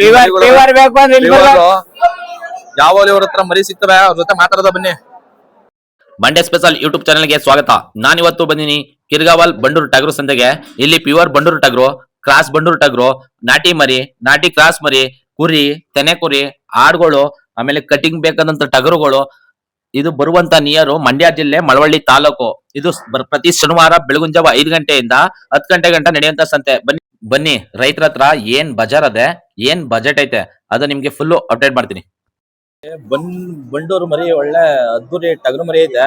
Fever fever ಬೇಕು ಅಂದ್ರೆ ಇಲ್ಲಿ ಬರ್ಬೇಕು. ಯಾವಾಗಲೂ ಇವ್ರ ಹತ್ರ ಮರಿ ಸಿಗ್ತವೆ ಅವ್ರ ಜೊತೆ ಮಾತಾಡೋದ ಬನ್ನಿ. ಮಂಡ್ಯ ಸ್ಪೆಷಲ್ ಯೂಟ್ಯೂಬ್ ಚಾನಲ್ಗೆ ಸ್ವಾಗತ. ನಾನಿವತ್ತು ಬಂದಿನಿ ಕಿರ್ಗಾವಲ್ ಬಂಡೂರು ಟಗರು ಸಂತೆಗೆ. ಇಲ್ಲಿ ಪ್ಯೂರ್ ಬಂಡೂರು ಟಗರು ಕ್ರಾಸ್ ಬಂಡೂರು ಟಗರು ನಾಟಿ ಮರಿ ನಾಟಿ ಕ್ರಾಸ್ ಮರಿ ಕುರಿ ತೆನೆ ಕುರಿ ಆಡ್ಗಳು ಆಮೇಲೆ ಕಟಿಂಗ್ ಬೇಕಾದಂತ ಟಗರುಗಳು. ಇದು ಬರುವಂತ ನಿಯರು ಮಂಡ್ಯ ಜಿಲ್ಲೆ ಮಳವಳ್ಳಿ ತಾಲೂಕು. ಇದು ಬರ್- ಪ್ರತಿ ಶನಿವಾರ ಬೆಳಗಿನ ಜಾವ ಐದು ಗಂಟೆಯಿಂದ ಹತ್ತು ಗಂಟೆ ಗಂಟ ನಡೆಯುವಂತ ಸಂತೆ. ಬನ್ನಿ. ಬನ್ನಿ ರೈತರ ಹತ್ರ ಏನ್ ಬಜಾರ್ ಅದೇ ಏನ್ ಬಜೆಟ್ ಐತೆ ಅದು ನಿಮ್ಗೆ ಫುಲ್ ಅಪ್ಡೇಟ್ ಮಾಡ್ತೀನಿ. ಬನ್ ಬಂಡೂರು ಮರಿ ಒಳ್ಳೆ ಅದ್ದೂರಿ ಟಗರು ಮರಿ ಐತೆ.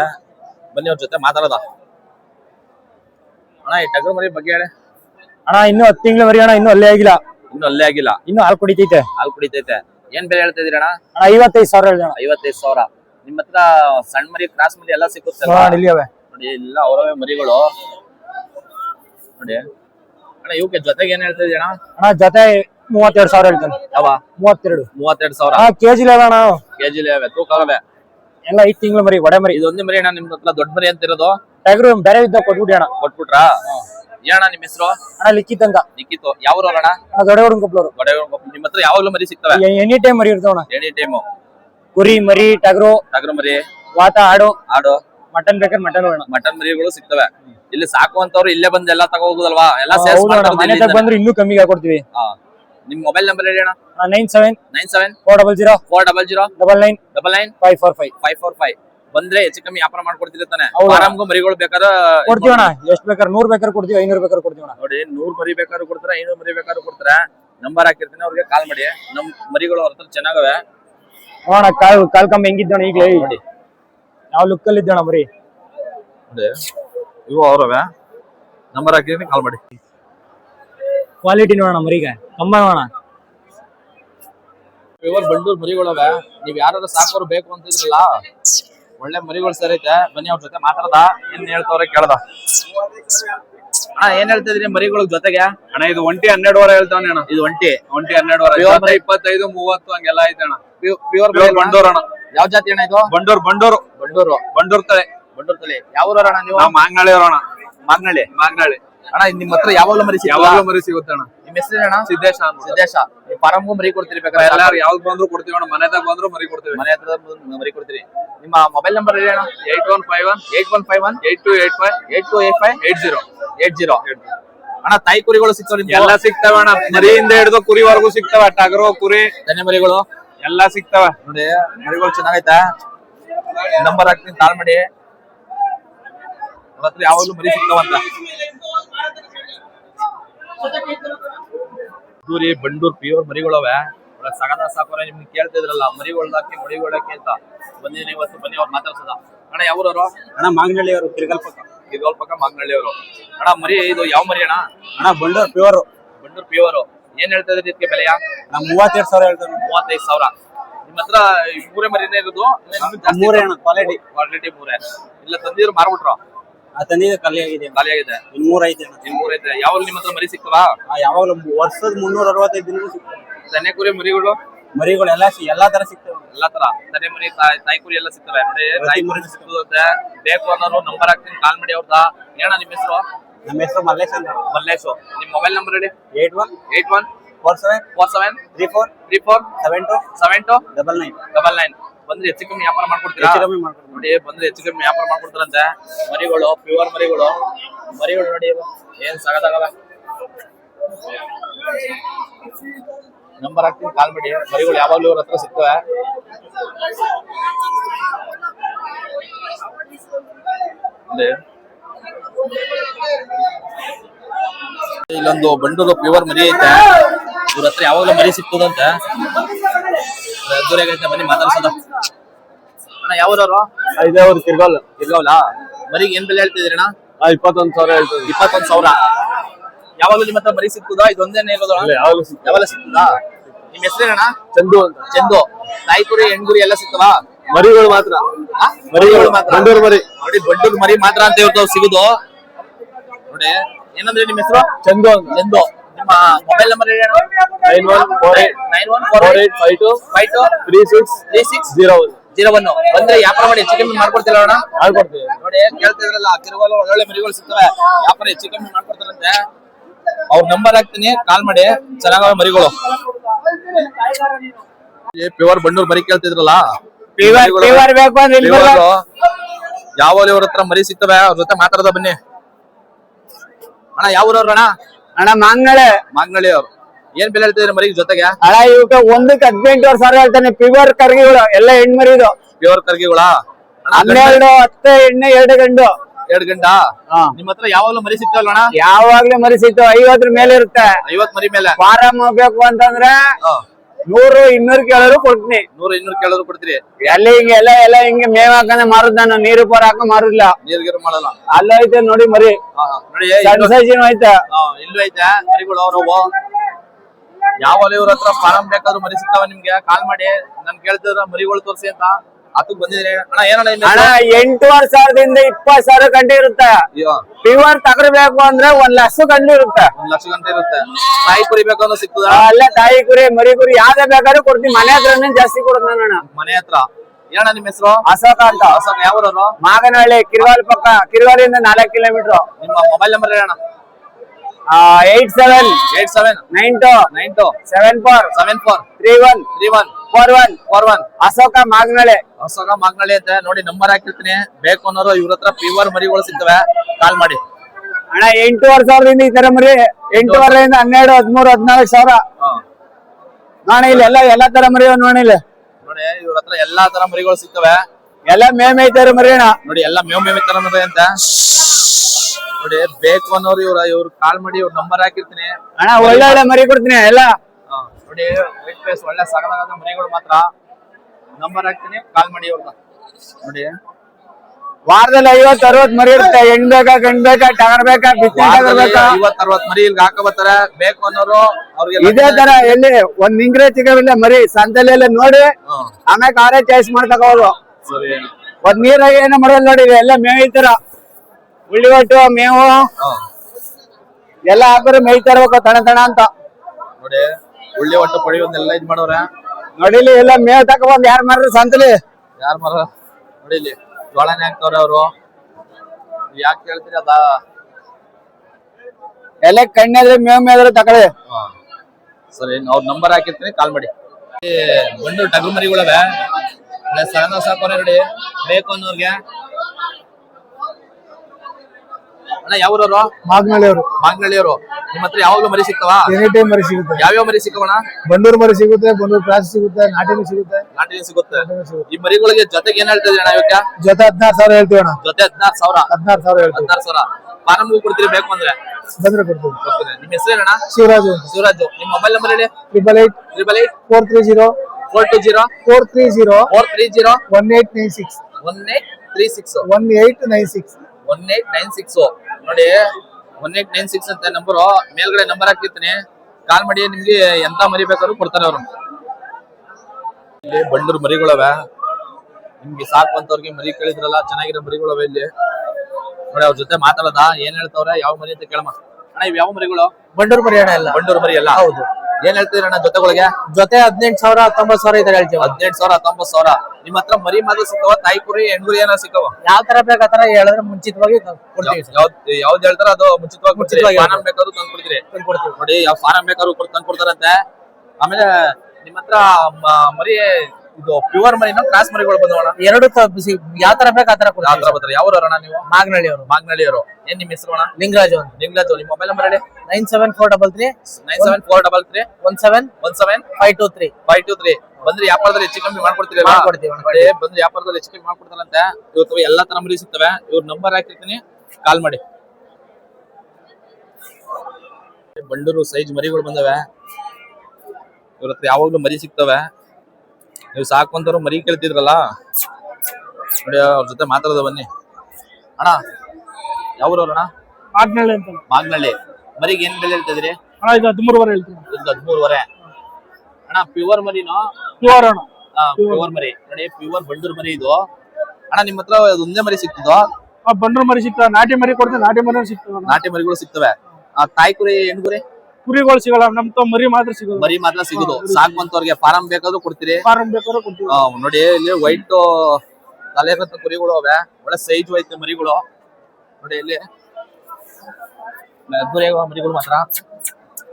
ಬನ್ನಿ ಅವ್ರ ಜೊತೆ ಮಾತಾಡೋದ. ಅಣ್ಣ ಈ ಟಗರು ಮರಿ ಬಗ್ಗೆ ಹೇಳಿ. ಅಣ್ಣ ಇನ್ನು ಹತ್ತು ತಿಂಗಳು ಮರಿ ಅಣ್ಣ ಇನ್ನು ಅಲ್ಲೇ ಆಗಿಲ್ಲ. ಇನ್ನು ಅಲ್ಲೇ ಆಗಿಲ್ಲ. ಇನ್ನು ಹಾಲು ಕುಡಿತೈತೆ. ಹಾಲು ಕುಡಿತೈತೆ. ಏನ್ ಬೆಲೆ ಹೇಳ್ತಾ ಇದೀರ ಅಣ್ಣ? ಐವತ್ತೈದು ಸಾವಿರ ಹೇಳಿ ಅಣ್ಣ. ಐವತ್ತೈದು ಸಾವಿರ. ನಿಮ್ಮ ಹತ್ರ ಸಣ್ಣ ಮರಿ ಕ್ರಾಸ್ ಮರಿ ಎಲ್ಲ ಸಿಗುತ್ತೆ ನೋಡಿ ಎಲ್ಲ ಅವರವೇ ಮರಿಗಳು. ನೋಡಿ. ಅಣ್ಣ ಇವಕ್ಕೆ ಜೊತೆಗೆ ಏನ್ ಹೇಳ್ತಿದ್ರಿ ಅಣ್ಣ ಅಣ್ಣ ಜೊತೆ ಮೂವತ್ತೆರಡು ಸಾವಿರ ಹೇಳ್ತಾನೆ. ಯಾವ? ಮೂವತ್ತೆರಡು. ಮೂವತ್ತೆರಡು ಸಾವಿರ? ಕೆಜಿ ಅಣ್ಣ. ಕೆಜಿ ಲೇವೆ ತೂಕ ಅವೆ ಎಲ್ಲ ಐದು ತಿಂಗಳು ಮರಿ ಒಡೆ ಮರಿ. ಇದೊಂದೇ ಮರಿ ಅಣ್ಣ ನಿಮ್ ಹತ್ರ ದೊಡ್ಡ ಮರಿ ಅಂತಿರೋದು? ಟಗರು ಬೇರೆ ಇದ್ದ ಕೊಟ್ಬಿಟ್ಟಿ ಅಣ್ಣ. ಕೊಟ್ಬಿಟ್ರಾ? ಏನಣ್ಣ ನಿಮ್ ಹೆಸರು? ಅಣ್ಣ ಲಿಕ್ಕಿತ್ ಅಂತ. ನಿಕ್ಕಿತ್ತು ಯಾವ ಅಣ್ಣ? ಅಣ್ಣ ದೊಡ್ಡವ್ರನ್ ಕೊಪ್ಪ- ನಿಮ್ ಹತ್ರ ಯಾವಾಗ್ಲೂ ಮರಿ ಸಿಗ್ತವೆ? ಎನಿ ಟೈಮ್ ಮರಿ ಇರ್ತಾವಣ ಎನಿ ಟೈಮು ಕುರಿ ಮರಿ ಟಗರು ಟಗರು ಮರಿ. ವಾತ ಆಡು. ಆಡು. ಮಟನ್ ಬೇಕಾದ್ರೆ ಮಟನ್ ಅಣ್ಣ ಮಟನ್ ಮರಿಗಳು ಸಿಗ್ತವೆ. ಇಲ್ಲಿ ಸಾಕುವಂತವ್ರು ಇಲ್ಲೇ ಬಂದು ಎಲ್ಲ ತಗೋ ಹೋಗುದಲ್ವಾ? ಎಲ್ಲ ಸೇಲ್ಸ್ ಮನೆ ತಗ ಬಂದ್ರೆ ಇನ್ನೂ ಕಮ್ಮಿಗೆ ಹಾಕೊಡ್ತೀವಿ. ನಿಮ್ ಮೊಬೈಲ್ ನಂಬರ್ ಹೇಳಿ ಅಣ್ಣ. Nine seven nine seven four double zero four double zero double nine double nine five four five five four five ಬಂದ್ರೆ ಹೆಚ್ಚು ಕಮ್ಮಿ ವ್ಯಾಪಾರ ಮಾಡ್ಕೊಡ್ತೀರಿ ತಾನೆ. ಆರಾಮ್ಗೂ ಮರಿಗಳು ಬೇಕಾದ್ರೆ ಕೊಡ್ತೀವಿ ಅಣ್ಣ. ಎಷ್ಟ್ ಬೇಕಾದ್ರೆ ನೂರ್ ಬೇಕಾದ್ರೆ ಕೊಡ್ತೀವಿ ಐನೂರು ಬೇಕಾದ್ರೆ ಕೊಡ್ತೀವಿ ನೋಡಿ ನೂರ್ ಮರಿ ಬೇಕಾದ್ರೂ ಕೊಡ್ತಾರೆ ಐನೂರು ಮರಿ ಬೇಕಾದ್ರೂ ಕೊಡ್ತಾರೆ. ನಂಬರ್ ಹಾಕಿರ್ತೀನಿ ಅವ್ರಿಗೆ ಕಾಲ್ ಮಾಡಿ. ನಮ್ ಮರಿಗಳು ಅವ್ರ ಹತ್ರ ಚೆನ್ನಾಗವೆ. ನೋಡೋಣ ಕಾಲ್ ಕಾಲ್ ಕಮ್ಮಿ ಹೆಂಗಿದ್ದಣ ಈಗ ನೋಡಿ. ಯಾವ ಲುಕ್ ಅಲ್ಲಿ ಇದ್ದಣ ಮರಿ? ನೋಡಿ. ಇವು ಅವ್ರವೆ. ನಂಬರ್ ಹಾಕಿದ್ರೆ ಕಾಲ್ ಮಾಡಿ. ಕ್ವಾಲಿಟಿ ನೋಡೋಣ ಮರಿಗೆ. ಕಂಬ ನೋಡೋಣ. ಇವಾಗ ಬಂಡೂರ್ ಮರಿಗಳವೆ. ನೀವ್ ಯಾರು ಸಾಕೋರು ಬೇಕು ಅಂತಿದ್ರಲ್ಲ ಒಳ್ಳೆ ಮರಿಗಳು ಸೇರೈತೆ ಬನ್ನಿ ಅವ್ರ ಜೊತೆ ಮಾತಾಡದ. ಏನ್ ಹೇಳ್ತವ್ರೆ ಕೇಳ್ದ. ಹಾ ಏನ್ ಹೇಳ್ತಿದ್ರಿ ಮರಿಗಳ ಜೊತೆಗೆ? ಅಣ್ಣ ಇದು ಒಂಟಿ ಹನ್ನೆರಡುವರೆ ಹೇಳ್ತಾನೆ ಅಣ್ಣ. ಇದು ಒಂಟಿ? ಒಂಟಿ ಹನ್ನೆರಡು ವಾರ ಇಪ್ಪತ್ತೈದು ಮೂವತ್ತು ಹಂಗೆಲ್ಲ ಐತೆ ಅಣ್ಣ. ಪ್ಯೂರ್ ಬಂಡೂರ್ ಅಣ್ಣ. ಯಾವ ಜಾತಿ ಅಣ್ಣ ಇದು? ಬಂಡೂರ್ ಬಂಡೂರು ಬಂಡೂರು ಬಂಡೂರ್ ತಲೆ ಬಂಡೂರ್ ತಳಿ ಯಾವ ಊರವ್ರು ಅಣ್ಣ ನೀವು? ನಾವು ಮಾಗ್ನಳ್ಳಿ ಅಣ್ಣ. ಮಾಗ್ನಳ್ಳಿ. ಮಾಗ್ನಳ್ಳಿ. ಅಣ್ಣ ನಿಮ್ ಹತ್ರ ಯಾವಾಗ್ಲೂ ಮರಿ ಯಾವಾಗಲೂ ಮರಿ ಸಿಗುತ್ತೆ ಅಣ್ಣ. ನಿಮ್ಮ ಹೆಸರು ಅಣ್ಣ ಸಿದ್ದೇಶ. ಸಿದ್ದೇಶ. ನೀವು ಫಾರಮ್ಗೂ ಮರಿ ಕೊಡ್ತೀರಿ ಬೇಕಾದ್ರೆ ಎಲ್ಲಾರು ಯಾವ್ದು ಬಂದ್ರು ಕೊಡ್ತೀವಿ ಅಣ್ಣ. ಮನೆದಾಗ ಬಂದ್ರು ಮರಿ ಕೊಡ್ತೀವಿ. ಮನೆ ಹತ್ರ ಮರಿ ಕೊಡ್ತೀರಿ. ನಿಮ್ಮ ಮೊಬೈಲ್ ನಂಬರ್ ಹೇಳಿ ಅಣ್ಣ? Eight one five one. Eight one five one? Eight two eight five. Eight two eight five? Eight zero. Eight zero. ಅಣ್ಣ ತಾಯಿ ಕುರಿಗಳು ಸಿಗ್ತಾವ ನಿಮ್ಗೆ? ಎಲ್ಲ ಸಿಗ್ತವೆ ಅಣ್ಣ. ಮರಿಯಿಂದ ಹಿಡಿದು ಕುರಿವರೆಗೂ ಸಿಗ್ತಾವ. ಟಗರು ಕುರಿ. ದನ ಮರಿಗಳು. ಎಲ್ಲ ಸಿಗ್ತಾವ. ನೋಡಿ ಮರಿಗಳು ಚೆನ್ನಾಗೈತೆ? ನಂಬರ್ ಹಾಕ್ತೀನಿ ಕಾಲ್ ಮಾಡಿ. ಅವ್ರ ಹತ್ರ ಯಾವಾಗ್ಲೂ ಮರಿ ಸಿಗ್ತಾವಂತ ದೂರಿ ಬಂಡೂರ್ ಪ್ಯೂರ್ ಮರಿಗಳವೆ. ಒಳ್ಳೆ ಸಗದ ಸಾಕೋರ ನಿಮ್ಗೆ ಕೇಳ್ತಿದ್ರಲ್ಲ ಮರಿಗೊಳ್ದಾಕಿ ಮರಿಗಳಾಕಿ ಅಂತ. ಬಂದಿನಿ ಇವತ್ತು ಬನ್ನಿ ಅವ್ರು ಮಾತಾಡ್ಸದ. ಅಣ್ಣ ಯಾವ್ರವ್ರು? ಅಣ್ಣ ಮಾಗ್ನಳ್ಳಿ ಅವರು ತಿರ್ಗಲ್ ಪಕ್ಕ ಗಿರ್ಗೋಲ್ ಪಕ್ಕ ಮಾಗನಹಳ್ಳಿ ಅವರು ಅಣ್ಣ ಮರಿ ಇದು ಯಾವ ಮರಿ ಅಣ್ಣ? ಅಣ್ಣ ಬಂಡೂರ್ ಪ್ಯೂರ್. ಬಂಡೂರ್ ಪ್ಯೂರ್. ಏನ್ ಹೇಳ್ತಾ ಇದ್ರಿ ಇದಕ್ಕೆ ಬೆಲೆಯ? ನಮ್ ಮೂವತ್ತೆರಡು ಸಾವಿರ ಹೇಳ್ತಾರೆ ಮೂವತ್ತೈದು ಸಾವಿರ. ನಿಮ್ಮ ಹತ್ರ ಮೂರೇ ಮರಿನೇ ಇರೋದು? ಮೂರೇ ಅಣ್ಣ ಕ್ವಾಲಿಟಿ. ಕ್ವಾಲಿಟಿ ಮೂರೇ. ಇಲ್ಲ ತಂದಿರು ಮಾರ್ಬಿಟ್ರು. ಆ ತಂದಿದೆ ಖಾಲಿಯಾಗಿದೆ. ಆಗಿದೆ ಇನ್ನೂರ ಐತೆ ಅಣ್ಣ. ನಿಮ್ ಮೂರೈತೆ ಯಾವ ನಿಮ್ಮ ಹತ್ರ ಮರಿ ಸಿಗ್ತವಾ? ಆ, ಯಾವಾಗ್ಲೂ ವರ್ಷದ ಮುನ್ನೂರ ಅರವತ್ತೈದು ದಿನ ದನೆ ಕುರಿ ಮರಿಗಳು? ಮರಿಗಳು ಎಲ್ಲಾ ಸಿ- ಎಲ್ಲಾ ತರ ಸಿಗ್ತವೆ. ಎಲ್ಲಾ ತರ? ದನೆ ಮರಿ ತಾಯಿ ತಾಯಿ ಕುರಿ ಎಲ್ಲ ಸಿಗ್ತವೆ. ನೋಡಿ ತಾಯಿ ಕುರಿ ಸಿಗ್ತದೆ ಬೇಕು ಅನ್ನೋರು ನಂಬರ್ ಹಾಕ್ತೀನಿ ಕಾಲ್ ಮಾಡಿ ಅವ್ರದ ಏನ ನಿಮ್ಮ ಹೆಸರು? ನಮ್ಮ ಹೆಸರು ಮಲ್ಲೇಶ್ ಅಂತ. ಮಲ್ಲೇಶು. ನಿಮ್ ಮೊಬೈಲ್ ನಂಬರ್ ಹೇಳಿ? Eight one eight one four seven four seven three four three four seven two seven two double nine. Double nine. ಬಂದ್ರೆ ಹೆಚ್ಚು ಕಮ್ಮಿ ವ್ಯಾಪಾರ ಮಾಡ್ಕೊಡ್ತೀರಾ? ಹೆಚ್ಚು ಕಮ್ಮಿ ಮಾಡ್ಕೊಡ್ತೀನಿ. ನೋಡಿ ಬಂದ್ರೆ ಹೆಚ್ಚು ಕಮ್ಮಿ ವ್ಯಾಪಾರ ಮಾಡ್ಕೊಡ್ತಾರಂತೆ. ಮರಿಗಳು ಪ್ಯೂರ್ ಮರಿಗಳು. ಮರಿಗಳು ನೋಡಿ ಇವು. ಏನ್ ಸಗದಾಗವ ನಂಬರ್ ಹಾಕ್ತೀನಿ ಕಾಲ್ ಮಾಡಿ ಮರಿಗಳು ಯಾವಾಗ್ಲೂ ಇವ್ರ ಹತ್ರ ಸಿಗ್ತವೆ. ಇಲ್ಲೊಂದು ಬಂಡೂರು ಪ್ಯೂರ್ ಮರಿ ಐತೆ. ಇವ್ರ ಹತ್ರ ಯಾವಾಗ್ಲೂ ಮರಿ ಸಿಗ್ತದಂತೆ. ದೂರಾಗೈತೆ ಬನ್ನಿ ಮಾತಾಡ್ಸೋದು. ಅಣ್ಣ ಯಾವ್ರವ್ರು ಇದೇ ಅವ್ರು ತಿರ್ಗೋಲ್. ಇರ್ಗವಲ್ಲ ಮರಿಗೆ ಏನ್ ಬೆಲೆ ಹೇಳ್ತಿದ್ರಣ್ಣ ಇಪ್ಪತ್ತೊಂದು ಸಾವಿರ ಹೇಳ್ತಾರೆ ಇಪ್ಪತ್ತೊಂದ್ ಸಾವಿರ. ಯಾವಾಗಲೂ ನಿಮ್ಮ ಹತ್ರ ಮರಿ ಸಿಗ್ತದಾ? ಇದೊಂದೇನೆ ಇರೋದು? ಯಾವಾಗಲೂ ಸಿಗ್ತವೆ ಯಾವಾಗ ಸಿಗ್ತದಾ? ನಿಮ್ ಹೆಸರೇನಣ್ಣ ಚಂದು ಅಂತ. ಚಂದು. ತಾಯಿ ಕುರಿ ಹೆಣ್ಗುರಿ ಎಲ್ಲ ಸಿಗ್ತವಾ? ಮರಿಗಳು ಮಾತ್ರ. ಆ? ಮರಿಗಳು. ಮಾತ್ರ. ಮರಿ. ನೋಡಿ ಬಂಡೂರ್ ಮರಿ ಮಾತ್ರ ಅಂತ ಇರ್ತಾವ ಸಿಗುದು. ನೋಡಿ ಏನಂದ್ರೆ ನಿಮ್ ಹೆಸರು? ಚಂದು ಅಂತ. ಚಂದು. ನಿಮ್ಮ ಮೊಬೈಲ್ ನಂಬರ್ ಹೇಳಿ nine one four eight. Nine one four four eight five two five two three six three six zero one zero one ಬಂದ್ರೆ ವ್ಯಾಪಾರ ಮಾಡಿ ಹೆಚ್ಚು ಕಮ್ಮಿ ಮಾಡ್ಕೊಡ್ತಿಲ್ಲ ಅಣ್ಣ? ಮಾಡ್ಕೊಡ್ತೀವಿ. ನೋಡಿ ಕೇಳ್ತಿದ್ರಲ್ಲ ಕಿರುಗಲು ಒಳ್ಳೊಳ್ಳೆ ಮರಿಗಳು ಸಿಗ್ತವೆ. ವ್ಯಾಪಾರ ಹೆಚ್ಚು ಕಮ್ಮಿ ಮಾಡ್ಕೊಡ್ತಾರಂತೆ. ಅವ್ರ ನಂಬರ್ ಹಾಕ್ತೀನಿ ಕಾಲ್ ಮಾಡಿ. ಚೆನ್ನಾಗ ಮರಿಗಳು. ಪ್ಯೂರ್ ಬಂಡೂರ್ ಮರಿ ಕೇಳ್ತಿದ್ರಲ್ಲ. ಯಾವ ಇವ್ರ ಹತ್ರ ಮರಿ ಸಿಗ್ತವೆ? ಅವ್ರ ಜೊತೆ ಮಾತಾಡೋದ ಬನ್ನಿ. ಅಣ್ಣ ಯಾವ ಊರವ್ರು ಅಣ್ಣ? ಅಣ್ಣ ಮಂಗಳೆ. ಮಾಂಗನಳ್ಳಿ ಅವ್ರು ಏನ್ ಬೆಲೆ ಹೇಳ್ತಿದ್ರೆ ಮರಿ ಜೊತೆಗೆ? ಅಣ್ಣ ಇವಕ್ಕೆ ಒಂದಕ್ಕೆ ಹದಿನೆಂಟುವರೆ ಸಾವಿರ ಹೇಳ್ತಾನೆ ಪ್ಯೂರ್ ಕರ್ಗಿಗಳು ಎಲ್ಲ ಇದು ಪ್ಯೂರ್ ಕರ್ಗಿಗಳ? ಹನ್ನೆರಡು ಹತ್ತು ಎಣ್ಣೆ ಎರಡು ಗಂಡು. ಎರಡ್ ಗಂಡ. ನಿಮ್ ಹತ್ರ ಯಾವಾಗ್ಲೂ ಮರಿ ಸಿಗ್ತಾವಲ್ಲ ಅಣ್ಣ? ಯಾವಾಗ್ಲೂ ಮರಿ ಸಿಗ್ತಾವ ಐವತ್ತರ ಮೇಲೆ ಇರುತ್ತೆ. ಐವತ್ ಮರಿ ಮೇಲೆ? ಫಾರಂ ಬೇಕು ಅಂತಂದ್ರೆ. ನೂರು ಇನ್ನೂರು ಕೇಳೋರು ಕೊಡ್ತೀನಿ. ನೂರು ಇನ್ನೂರು ಕೇಳೋರು ಕೊಡ್ತೀರಿ? ಎಲ್ಲ ಹಿಂಗೆ ಎಲ್ಲ ಎಲ್ಲ ಹಿಂಗೆ ಮೇವ್ ಹಾಕಂದ್ರೆ ಮಾರುದ್ ನಾನು ನೀರು ಪೋರ್ ಹಾಕ ಮಾರುದಿಲ್ಲ. ನೀರ್ ಗೀರು ಮಾಡಲ್ಲ? ಅಲ್ಲೈತೆ ನೋಡಿ ಮರಿ. ನೋಡಿ ಸಣ್ಣ ಸೈಜ್ ಏನು ಐತೆ. ಇಲ್ಲೂ ಐತೆ ಮರಿಗಳು ಅವ್ರವು ಯಾವ ಇವ್ರ ಹತ್ರ ಫಾರಂ ಬೇಕಾದ್ರು ಮರಿ ಸಿಗ್ತಾವ ನಿಮ್ಗೆ? ಕಾಲ್ ಮಾಡಿ. ನನ್ ಕೇಳ್ತಿದ್ರ ಮರಿಗಳು ತೋರ್ಸಿ ಅಂತ. ಅದಕ್ಕೆ ಬಂದಿದ್ರೆ ಅಣ್ಣ ಏನಣ್ಣ ಅಣ್ಣ? ಎಂಟೂವರೆ ಸಾವಿರದಿಂದ ಇಪ್ಪತ್ ಸಾವಿರ ಗಂಟೆ ಇರುತ್ತೆ. ಫೀವರ್ ತಗರ್ಬೇಕು ಅಂದ್ರೆ ಒಂದ್ ಲಕ್ಷ ಗಂಟೆ ಇರುತ್ತೆ. ಒಂದ್ ಲಕ್ಷ ಗಂಟೆ ಇರುತ್ತೆ. ತಾಯಿ ಕುರಿ ಬೇಕಂದ್ರೆ ಸಿಕ್ತದ ಸಿಗ್ತದ? ಅಲ್ಲೇ ತಾಯಿ ಕುರಿ ಮರಿ ಕುರಿ ಯಾವ್ದೇ ಬೇಕಾದ್ರೂ ಕೊಡ್ತೀನಿ. ಮನೆ ಹತ್ರನೇ ಜಾಸ್ತಿ ಕೊಡೋದು ನಾನು ಮನೆ ಹತ್ರ. ಏನಣ್ಣ ನಿಮ್ಮ ಹೆಸರು? ಅಶೋಕ ಅಂತ. ಅಶೋಕ ಯಾವ ಮಾಗನಹಳ್ಳಿ ಕಿರುವಾಲ್ ಪಕ್ಕ. ಕಿರುವಾಲಿಂದ ನಾಲ್ಕು ಕಿಲೋಮೀಟರ್ ನಿಮ್ಮ mobile number ಹೇಳಣ್ಣ. Eight seven eight seven nine two nine two seven four seven four three one three one four one four one Ashoka ಮಾಗ್ನಳೆ Ashoka ಮಾಗ್ನಳೆ ಅಂತ ನೋಡಿ ನಂಬರ್ ಹಾಕಿರ್ತೀನಿ. ಬೇಕು ಅನ್ನೋರು ಇವ್ರ ಹತ್ರ ಪ್ಯೂರ್ ಮರಿಗಳು ಸಿಗ್ತವೆ ಕಾಲ್ ಮಾಡಿ. ಅಣ್ಣ ಎಂಟೂವರೆ ಸಾವಿರದಿಂದ ಈ ತರ ಮರಿ. ಎಂಟೂವರೆಯಿಂದ ಹನ್ನೆರಡು ಹದಿಮೂರು ಹದಿನಾಲ್ಕು ಸಾವಿರ. ನೋಣ ಇಲ್ಲಿ ಎಲ್ಲ ಎಲ್ಲಾ ತರ ಮರಿ ನೋಡಿ ಇಲ್ಲಿ. ನೋಡಿ ಇವ್ರ ಹತ್ರ ಎಲ್ಲಾ ತರ ಮರಿಗಳು ಸಿಗ್ತವೆ. ಎಲ್ಲ ಮೇ ಮೇಯ್ತಾರೆ ಮರಿ ಅಣ್ಣ ನೋಡಿ ಎಲ್ಲ ಮೇವ್ ಮೇವ್ ತರ ಮರಿ ಅಂತ. ನೋಡಿ ಬೇಕು ಅನ್ನೋರು ಇವ್ರ ಇವ್ರು ಕಾಲ್ ಮಾಡಿ ಇವ್ರ ನಂಬರ್ ಹಾಕಿರ್ತೀನಿ. ಅಣ್ಣ ಒಳ್ಳೆ ಒಳ್ಳೆ ಮರಿ ಕೊಡ್ತೀನಿ ಎಲ್ಲ. ಹಾ, ನೋಡಿ ವೈಟ್ ಪ್ಲೇಸ್ ಒಳ್ಳೆ ಸಗಲಾದ ಮನೆಗಳು ಮಾತ್ರ. ನಂಬರ್ ಹಾಕ್ತೀನಿ ಕಾಲ್ ಮಾಡಿ ಇವ್ರ ನೋಡಿ. ವಾರದಲ್ಲಿ ಐವತ್ ಅರವತ್ ಮರಿ ಇರುತ್ತೆ. ಹೆಣ್ ಬೇಕಾ ಗಂಡ್ ಬೇಕಾ ಟಗರ್ ಬೇಕಾ ಬೇಕಾ? ಐವತ್ ಅರವತ್ ಮರಿ ಇಲ್ಲಿ ಹಾಕ ಬರ್ತಾರೆ. ಬೇಕು ಅನ್ನೋರು ಅವ್ರಿಗೆ ಇದೇ ತರ ಎಲ್ಲಿ ಒಂದ್ ನಿಂಗ್ರೆ ಸಿಗವಿಲ್ಲ ಮರಿ ಸಂತೆಲೆಲ್ಲ ನೋಡಿ ಆಮೇಲೆ ಆಮ್ಯಾಗ ಆರೇ ಚಾಯ್ಸ್ ಮಾಡ್ತಕೋದು ಸರಿ. ಒಂದ್ ನೀರಾಗ ಏನೋ ಮಾಡೋದು ನೋಡಿ ಎಲ್ಲ ಮೇವ್ ಒಟ್ಟು ಮೇವು. ಎಲ್ಲ ಹಾಕಿದ್ರೆ ಮೇಯ್ತಾ ಇರ್ಬೇಕು ತಣ ತಣ ಅಂತ. ನೋಡಿ ಉಳ್ಳಿ ಒಟ್ಟು ಪಡಿ ಒಂದೆಲ್ಲ ಇದ್ ಮಾಡವ್ರೆ ನೋಡಿಲಿ ಎಲ್ಲ ಮೇವ್ ತಕೊಂಡ್ ಯಾರು ಮಾರ್ರಿ ಸಂತಲಿ? ಯಾರ್ ಮರ ನೋಡಿಲಿ ಜೋಳನೆ ಜೋಳನೇ ಅವ್ರು. ಯಾಕೆ ಕೇಳ್ತೀರಿ ಅದ? ಎಲ್ಲ ಕಣ್ಣೆದ್ರೆ ಮೇವ್ ಮೇದ್ರೆ ತಕೊಳ್ಳಿ ಸರಿ ಅವ್ರ ನಂಬರ್ ಹಾಕಿರ್ತೀನಿ ಕಾಲ್ ಮಾಡಿ. ಬಂದು ಟಗರು ಮರಿಗಳವೆ. ಒಳ್ಳೆ ಸಣ್ಣ ಸಾಕೋರೆ ನೋಡಿ ಬೇಕು ಅನ್ನೋರ್ಗೆ. ಅಣ್ಣ ಯಾವ್ರವ್ರು ಮಾಗ್ನಳ್ಳಿ ಅವರು. ಮಾಗ್ನಳ್ಳಿಯವರು ನಿಮ್ಮ ಹತ್ರ ಯಾವಾಗ್ಲೂ ಮರಿ ಸಿಗ್ತಾವ? ಎನಿ ಟೈಮ್ ಮರಿ ಸಿಗುತ್ತೆ. ಯಾವ್ಯಾವ ಮರಿ ಸಿಕ್ಕವಣ ಬಂಡೂರು ಮರಿ ಸಿಗುತ್ತೆ ಬಂಡೂರು ಕ್ರಾಸ್ ಸಿಗುತ್ತೆ ನಾಟಿನೂ ಸಿಗುತ್ತೆ. ನಾಟಿ ಸಿಗುತ್ತೆ. ಈ ಮರಿಗಳಿಗೆ ಜೊತೆಗೆ ಏನ್ ಹೇಳ್ತಾ ಅಣ್ಣ ಇವಕ್ಕೆ? ಜೊತೆ ಹದಿನಾರು ಸಾವಿರ ಹೇಳ್ತೀವಿ ಅಣ್ಣ. ಜೊತೆ ಹದಿನಾರು ಸಾವಿರ. ಹದಿನಾರು ಸಾವಿರ ಹೇಳ್ತೀವಿ. ಹದಿನಾರು ಸಾವಿರ. ಫಾರಮ್ಗೂ ಕೊಡ್ತೀರಿ ಬೇಕು ಅಂದ್ರೆ? ಬಂದ್ರೆ ಕೊಡ್ತೀವಿ. ನಿಮ್ಮ ಹೆಸರೇನಣ್ಣ ಶಿವರಾಜು ಶಿವರಾಜು. ನಿಮ್ಮ ಮೊಬೈಲ್ ನಂಬರ್ ಹೇಳಿ. Triple eight triple eight four three zero four two zero four three zero four three zero one eight nine six one eight three six one eight nine six one eight nine six ನೋಡಿ one eight nine six ಅಂತ number ಮೇಲ್ಗಡೆ number ಹಾಕಿರ್ತೀನಿ. Call ಮಾಡಿ ನಿಮ್ಗೆ ಎಂತ ಮರಿ ಬೇಕಾದ್ರೂ ಕೊಡ್ತಾರೆ ಅವರು. ಇಲ್ಲಿ ಬಂಡೂರು ಮರಿಗಳವೆ. ನಿಮ್ಗೆ ಸಾಕುವಂತವ್ರಿಗೆ ಮರಿ ಕೇಳಿದ್ರಲ್ಲ ಚೆನ್ನಾಗಿರೋ ಮರಿಗಳವೆ ಇಲ್ಲಿ. ನೋಡಿ ಅವ್ರ ಜೊತೆ ಮಾತಾಡೋದ? ಏನ್ ಹೇಳ್ತಾವ್ರೆ? ಯಾವ ಮರಿ ಅಂತ ಕೇಳಮ್ಮ. ಅಣ್ಣ ಇವ್ ಯಾವ ಮರಿಗಳು? ಬಂಡೂರು ಮರಿ ಅಣ್ಣ ಇಲ್ಲ ಬಂಡೂರು ಮರಿ ಎಲ್ಲ. ಹೌದು. ಏನ್ ಹೇಳ್ತೀರಿ ಅಣ್ಣ ಜೊತೆಗಳಿಗೆ? ಜೊತೆ ಹದಿನೆಂಟು ಸಾವಿರ ಹತ್ತೊಂಬತ್ತು ಸಾವಿರ ಇದ್ರೆ ಹೇಳ್ತೀವಿ. ಹದಿನೆಂಟು ಸಾವಿರ ಹತ್ತೊಂಬತ್ತು ಸಾವಿರ. ನಿಮ್ಮ ಹತ್ರ ಮರಿ ಮಾತ್ರ ಸಿಕ್ಕವ ತಾಯಿ ಕುರಿ ಹೆಣ್ಗುರಿ ಏನೋ ಸಿಕ್ಕವ? ಯಾವ ತರ ಬೇಕು ಆ ತರ ಹೇಳಿದ್ರೆ ಮುಂಚಿತವಾಗಿ ಕೊಡ್ತೀವಿ ಯಾವ್ದ್ ಯಾವ್ದ್ ಹೇಳ್ತಾರ ಅದು ಮುಂಚಿತವಾಗಿ ಮುಂಚಿತವಾಗಿ ಫಾರಂ ಬೇಕಾದ್ರು ತಂದು ಕೊಡ್ತೀರಿ. ಕೊಡ್ತೀವಿ. ನೋಡಿ ಯಾವ ಫಾರಂ ಬೇಕಾದ್ರು ತಂದು ಕೊಡ್ತಾರಂತೆ. ಆಮೇಲೆ ನಿಮ್ಮ ಹತ್ರ ಮ- ಮರಿ ಇದು ಪ್ಯೂರ್ ಮರಿನ ಕ್ರಾಸ್ ಮರಿಗಳು ಬಂದವಣ ಎರಡು ಯಾವ ತರ ಬೇಕು ಆ ತರ ಯಾವ ತರ ಬರ್ತಾರೆ? ಯಾವ ಅಣ್ಣ ನೀವು? ಮಾಗ್ನಳ್ಳಿ ಅವರು. ಮಾಗ್ನಳ್ಳಿಯವರು. ಏನ್ ನಿಮ್ಮ ಹೆಸರು ಅಣ್ಣ? ಲಿಂಗರಾಜು ಅಂತ. ಲಿಂಗರಾಜ್ ನಿಮ್ಮ ಮೊಬೈಲ್ ನಂಬರ್ ಹೇಳಿ. Nine seven four double three. Nine seven four double three. One seven one seven five two three. Five two three. ಬಂದ್ರೆ ವ್ಯಾಪಾರದಲ್ಲಿ ಹೆಚ್ಚು ಕಮ್ಮಿ ಮಾಡ್ಕೊಡ್ತೀವಿ ಮಾಡ್ಕೊಡ್ತೀವಿ, ಬಂದ್ರೆ ವ್ಯಾಪಾರದಲ್ಲಿ ಹೆಚ್ಚು ಕಮ್ಮಿ ಮಾಡ್ಕೊಡ್ತಾರಂತೆ. ಇವತ್ತು ಎಲ್ಲಾ ತರ ಮರಿ ಸಿಗ್ತವೆ. ಇವ್ರ ನಂಬರ್ ಹಾಕಿರ್ತೀನಿ. ಕಾಲ್ ಮಾಡಿ. ಬಂಡೂರು ಸೈಜ್ ಮರಿಗಳು ಬಂದವೆ. ಇವ್ರ ಹತ್ರ ಯಾವಾಗ್ಲೂ ಮರಿ ಸಿಗ್ತವೆ. ನೀವು ಸಾಕುವಂತವ್ರು ಮರಿ ಕೇಳ್ತಿದ್ರಲ್ಲ? ನೋಡಿ ಅವ್ರ ಜೊತೆ ಮಾತಾಡೋದ ಬನ್ನಿ. ಅಣ್ಣ ಯಾವ್ರವ್ರು ಅಣ್ಣ? ಮಾಗ್ನಳ್ಳಿ ಅಂತ. ಮಾಗ್ನಳ್ಳಿ ಮರಿಗೆ ಏನ್ ಬೆಲೆ ಹೇಳ್ತಿದ್ರಿ? ಅಣ್ಣ ಇದು ಹದಿಮೂರುವರೆ ಹೇಳ್ತೀನಿ. ಇದು ಹದಿಮೂರುವರೆ. ಅಣ್ಣ ಪ್ಯೂರ್ ಮರಿನೋ? ಪ್ಯೂರ್ ಅಣ್ಣ. ಪ್ಯೂರ್ ಮರಿ. ನೋಡಿ ಪ್ಯೂರ್ ಬಂಡೂರ್ ಮರಿ ಇದು. ಅಣ್ಣ ನಿಮ್ಮ ಹತ್ರ ಒಂದೇ ಮರಿ ಸಿಕ್ತದೋ? ಬಂಡೂರ್ ಮರಿ ಸಿಕ್ತ ನಾಟಿ ಮರಿ ಕೊಡ್ತೀನಿ. ನಾಟಿ ಮರಿ ಸಿಗ್ತಾವ ನಾಟಿ ಮರಿಗಳು ಸಿಗ್ತವೆ. ಆ ತಾಯಿ ಕುರಿ ಹೆಣ್ಗುರಿ ಕುರಿಗಳು ಸಿಗಲ್ಲ ನಮ್ ತೋ ಮರಿ ಮಾತ್ರ ಸಿಗೋದು. ಮರಿ ಮಾತ್ರ ಸಿಗುದು. ಸಾಕುವಂತವ್ರಿಗೆ ಫಾರಂ ಬೇಕಾದ್ರೂ ಕೊಡ್ತೀರಿ. ಫಾರಂ ಬೇಕಾದ್ರೆ ಕೊಡ್ತೀವಿ. ಆ, ನೋಡಿ ಇಲ್ಲಿ ವೈಟ್ ತಲೆಗತ್ತ ಕುರಿಗಳು ಅವೆ. ಒಳ್ಳೆ ಸೈಜ್ ಐತೆ ಮರಿಗಳು. ನೋಡಿ ಇಲ್ಲಿ. ಕುರಿ ಮರಿಗಳು ಮಾತ್ರ.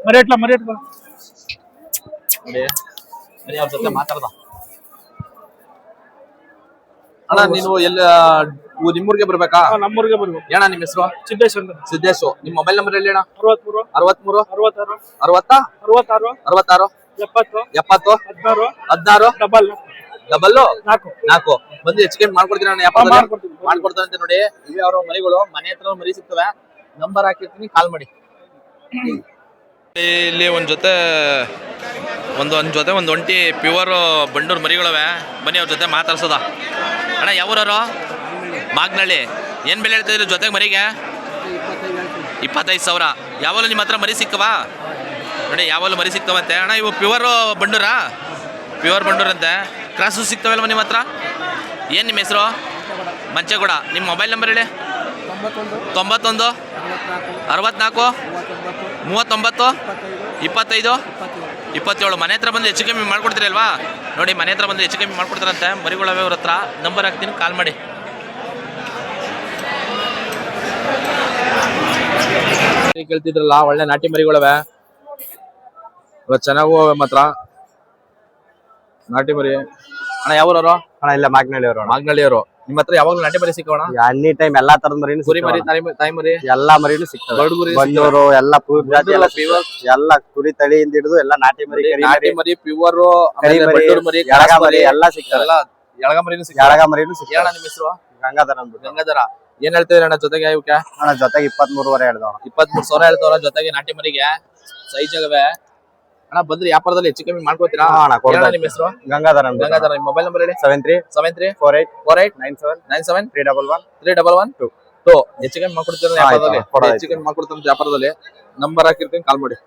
ಮರಿ ಇಟ್ಲ ಮರಿ ಇಟ್ಲ ನೋಡಿ ಮರಿ ಅವ್ರ ಜೊತೆ ಮಾತಾಡ್ದ. ಅಣ್ಣ ನೀನು ಎಲ್ಲ ಊ- ನಿಮ್ಮೂರ್ಗೆ ಬರ್ಬೇಕಾ? ನಮ್ಮೂರಿಗೆ ಬರ್ಬೇಕು. ಏನ ನಿಮ್ಮ ಹೆಸರು? ಸಿದ್ದೇಶ್ ಅಂತ ಸಿದ್ದೇಶು. ನಿಮ್ಮ ಮೊಬೈಲ್ ನಂಬರ್ ಹೇಳಿ ಅಣ್ಣ? ಅರವತ್ಮೂರು. ಅರವತ್ಮೂರು? ಅರವತ್ತಾರು. ಅರವತ್ತ? ಅರವತ್ತಾರು. ಅರವತ್ತಾರು? ಎಪ್ಪತ್ತು. ಎಪ್ಪತ್ತು? ಹದಿನಾರು. ಹದಿನಾರು? ಡಬಲ್ ಡಬಲ್ ನಾಲ್ಕು. ನಾಲ್ಕು. ಬಂದು ಹೆಚ್ಚಿಗೆ ಮಾಡ್ಕೊಡ್ತೀನಿ. ಮಾಡ್ಕೊಡ್ತಾನಂತೆ ನೋಡಿ. ಇವೇ ಅವ್ರ ಮರಿಗಳು. ಮನೆ ಹತ್ರ ಮರಿ ಸಿಗ್ತವೆ. ನಂಬರ್ ಹಾಕಿರ್ತೀನಿ ಕಾಲ್ ಮಾಡಿ. ಇಲ್ಲಿ ಒಂದ್ ಜೊತೆ ಒಂದು ಒಂದ್ ಜೊತೆ ಒಂದು ಒಂಟಿ ಪ್ಯೂರ್ ಬಂಡೂರ್ ಮರಿಗಳವೆ. ಬನ್ನಿ ಅವ್ರ ಜೊತೆ ಮಾತಾಡ್ಸೋದ? ಅಣ್ಣ ಯಾವೂರವರು? ಮಾಗ್ನಳ್ಳಿ, ಏನು ಬೆಲೆ ಹೇಳ್ತಿದ್ರು ಜೊತೆಗೆ ಮರಿಗೆ? ಇಪ್ಪತ್ತೈದು ಸಾವಿರ. ಯಾವಾಗಲೂ ನಿಮ್ಮ ಹತ್ರ ಮರಿ ಸಿಕ್ಕವಾ ನೋಡಿ, ಯಾವಾಗಲೂ ಮರಿ ಸಿಕ್ತವಂತೆ. ಅಣ್ಣ, ಇವು ಪ್ಯೂರ್ ಬಂಡೂರಾ? ಪ್ಯೂರ್ ಬಂಡೂರಂತೆ. ಕ್ರಾಸು ಸಿಗ್ತಾವಲ್ವ ನಿಮ್ಮ ಹತ್ರ? ಏನು ನಿಮ್ಮ ಹೆಸರು? ಮಂಚೇಗೌಡ. ನಿಮ್ಮ ಮೊಬೈಲ್ ನಂಬರ್ ಹೇಳಿ. ತೊಂಬತ್ತೊಂದು, ಅರವತ್ನಾಲ್ಕು, ಮೂವತ್ತೊಂಬತ್ತು, ಇಪ್ಪತ್ತೈದು, ಇಪ್ಪತ್ತೇಳು. ಮನೆ ಹತ್ರ ಬಂದು ಹೆಚ್ಚು ಕಮ್ಮಿ ಮಾಡ್ಕೊಡ್ತೀರಲ್ವಾ ನೋಡಿ, ಮನೆ ಹತ್ರ ಬಂದು ಹೆಚ್ಚು ಕಮ್ಮಿ ಮಾಡ್ಕೊಡ್ತಾರಂತೆ. ಮರಿಗಳವೆ ಅವ್ರ ಹತ್ರ. ನಂಬರ್ ಹಾಕ್ತೀನಿ ಕಾಲ್ ಮಾಡಿ. ಕೇಳ್ತಿದ್ರಲ್ಲ ಒಳ್ಳೆ ನಾಟಿ ಮರಿಗಳವೆ. ಚೆನ್ನಾಗೂ ಮಾತ್ರ. ನಾಟಿ ಮರಿ. ಅಣ್ಣ ಯಾವ್ರವ್ರು ಅಣ್ಣ ಇಲ್ಲ ಮಾಗ್ನಳ್ಳಿ ಅವರು ಮಾಗ್ನಳ್ಳಿಯವರು ನಿಮ್ಮ ಹತ್ರ ಯಾವಾಗಲೂ ನಾಟಿ ಮರಿ ಸಿಕ್ಕವಣ ಎನಿ ಟೈಮ್ ಎಲ್ಲಾ ತರದ ಮರಿನು ಕುರಿ ಮರಿ ತಾಯಿ ಮರಿ- ಮರಿ? ಎಲ್ಲಾ ಮರಿನು ಸಿಗ್ತವೆ ಬಂದೂರು ಎಲ್ಲ ಪೂರ್ ಜಾತಿ ಎಲ್ಲ ಪ್ಯೂರ್ ಎಲ್ಲಾ ಕುರಿ ತಳಿಯಿಂದ ಹಿಡಿದು ಎಲ್ಲಾ ನಾಟಿ ಮರಿ ನಾಟಿ ಮರಿ. ಮರಿ ಪ್ಯೂರ್ ಮರಿ ಮರಿ ಎಳಗ ಮರಿ. ಎಲ್ಲ ಸಿಗ್ತವೆ ಎಳಗ ಮರಿನೂ ಸಿಗ್ತವೆ ಎಳಗ ಮರಿನು ಸಿಗ್ತವೆ ನಿಮ್ಮ ಹೆಸರು? ಗಂಗಾಧರ ಅಂದ್ಬಿಟ್ಟು. ಗಂಗಾಧರ. ಏನ್ ಹೇಳ್ತಿದ್ರೆ ಅಣ್ಣ ಜೊತೆಗೆ ಇವಕ್ಕೆ ಅಣ್ಣ ಜೊತೆಗೆ ಇಪ್ಪತ್ತ್ ಮೂರುವರೆ ಹೇಳ್ದವ ಇಪ್ಪತ್ತ್ ಮೂರು ಸಾವಿರ ಹೇಳ್ತವ್ರ ಜೊತೆಗೆ ನಾಟಿ ಮರಿಗೆ. ಸೈಜ್ ಆಗವೆ. ಅಣ್ಣ ಬಂದ್ರಿ ವ್ಯಾಪಾರದಲ್ಲಿ ಹೆಚ್ಚು ಕಮ್ಮಿ ಮಾಡ್ಕೋತೀರಾ? ಅಣ್ಣ. ನಿಮ್ಮ ಹೆಸರು? ಗಂಗಾಧರ ಗಂಗಾಧರ ನಿಮ್ಮ ಮೊಬೈಲ್ ನಂಬರ್ ಹೇಳಿ. Seven three seven three four eight four eight nine seven nine seven three double one three double one two two ಹೆಚ್ಚು ಕಮ್ಮಿ ಮಾಡ್ಕೊಡ್ತೀರ ವ್ಯಾಪಾರದಲ್ಲಿ? ಹೆಚ್ಚು ಕಮ್ಮಿ ಮಾಡ್ಕೊಡ್ತೀನಿ ವ್ಯಾಪಾರದಲ್ಲಿ? ನಂಬರ್ ಹಾಕಿರ್ತೀನಿ ಕಾಲ್ ಮಾಡಿ.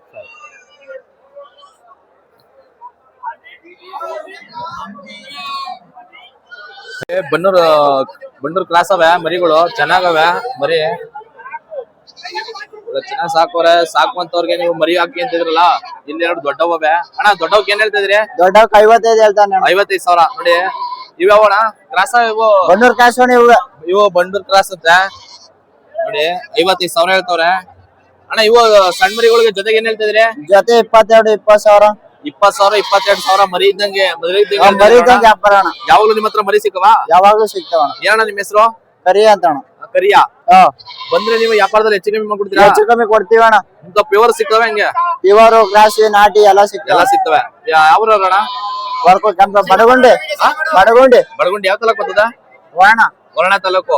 ಬನ್ನೂರು ಬನ್ನೂರು ಕ್ಲಾಸ್ ಅವೆ ಮರಿಗಳು ಚೆನ್ನಾಗವೆ ಮರಿ. ಚೆನ್ನಾಗಿ ಸಾಕೋರೆ ಸಾಕುವಂತವ್ರಿಗೆ ನೀವು ಮರಿ ಹಾಕಿ ಅಂತಿದ್ರಲ್ಲ ಇಲ್ಲಿ ಎರಡು ದೊಡ್ಡವವೆ. ಅಣ್ಣ ದೊಡ್ಡವಕ್ಕೆ ಏನ್ ಹೇಳ್ತಿದ್ರಿ ದೊಡ್ಡ ಐವತ್ತೈದು ಹೇಳ್ತಾನೆ ಐವತ್ತೈದು ಸಾವಿರ ನೋಡಿ. ಇವ್ಯಾವಣ ಕ್ರಾಸ ಇವು? ಬನ್ನೂರ್ ಕ್ರಾಸ್ ಇವು ಇವು ಬಂಡೂರ್ ಕ್ರಾಸ್ ಅಂತೆ. ನೋಡಿ ಐವತ್ತೈದು ಸಾವಿರ ಹೇಳ್ತವ್ರೆ. ಅಣ್ಣ ಇವು ಸಣ್ಣ ಮರಿಗಳಿಗೆ ಜೊತೆಗೆ ಏನ್ ಹೇಳ್ತಿದ್ರಿ ಜೊತೆ ಇಪ್ಪತ್ತೆರಡು ಇಪ್ಪತ್ ಸಾವಿರ. ಇಪ್ಪತ್ ಸಾವಿರ ಇಪ್ಪತ್ತೆರಡು ಸಾವಿರ ಮರಿ ಇದ್ದಂಗೆ ಮರಿ ಇದ್ದಂಗೆ. ವ್ಯಾಪಾರ ಅಣ್ಣ. ಯಾವಾಗ್ಲೂ ನಿಮ್ಮ ಹತ್ರ ಮರಿ ಸಿಕ್ಕವಾ ಯಾವಾಗ್ಲೂ ಸಿಗ್ತಾವಣ ಏನಣ್ಣ ನಿಮ್ಮ ಹೆಸರು? ಕರಿಯ ಅಂತ ಅಣ್ಣ. ಕರಿಯಾ? ಹಾ. ಬಂದ್ರೆ ನೀವು ವ್ಯಾಪಾರದಲ್ಲಿ ಹೆಚ್ಚು ಕಮ್ಮಿ ಮಾಡ್ಕೊಡ್ತೀರಾ? ಹೆಚ್ಚು ಕಮ್ಮಿ ಕೊಡ್ತೀವಿ ಅಣ್ಣ. ಇಂತ ಪ್ಯೂರ್ ಸಿಗ್ತವೆ ಹಂಗೆ? ಇವರು ಗ್ಲಾಸ್ ನಾಟಿ ಎಲ್ಲ ಸಿಕ್ತ ಎಲ್ಲ ಸಿಗ್ತವೆ. ಯಾವ ಅಣ್ಣ? ವರ್ಕು ಕೆಂಪ ಬಡಗುಂಡಿ. ಬಡಗುಂಡಿ. ಬಡಗುಂಡಿ ಯಾವ ತಾಲೂಕು ಬರ್ತದ? ವರ್ಣ. ವರ್ಣ ತಾಲೂಕು.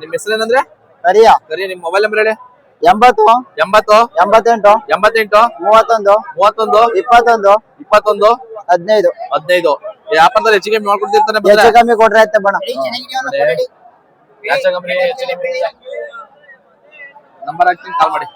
ನಿಮ್ಮ ಹೆಸರು ಏನಂದ್ರೆ ಕರಿಯ ಕರಿ ನಿಮ್ಮ ಮೊಬೈಲ್ ನಂಬರ್ ಹೇಳಿ. ಎಂಬತ್ತು? ಎಂಬತ್ತು? ಎಂಬತ್ತೆಂಟು? ಎಂಬತ್ತೆಂಟು? ಮೂವತ್ತೊಂದು? ಮೂವತ್ತೊಂದು? ಇಪ್ಪತ್ತೊಂದು? ಇಪ್ಪತ್ತೊಂದು? ಹದಿನೈದು? ಹದಿನೈದು. ವ್ಯಾಪಾರದಲ್ಲಿ ಹೆಚ್ಚು ಕಮ್ಮಿ ಮಾಡ್ಕೊಡ್ತಿರ್ತಾನೆ ಬಂದ್ರೆ? ಹೆಚ್ಚು ಕಮ್ಮಿ ಕೊಟ್ರೆ ಆಯ್ತು ಬಣ್ಣ. ನಂಬರ್ ಹಾಕ್ತೀನಿ ಕಾಲ್ ಮಾಡಿ.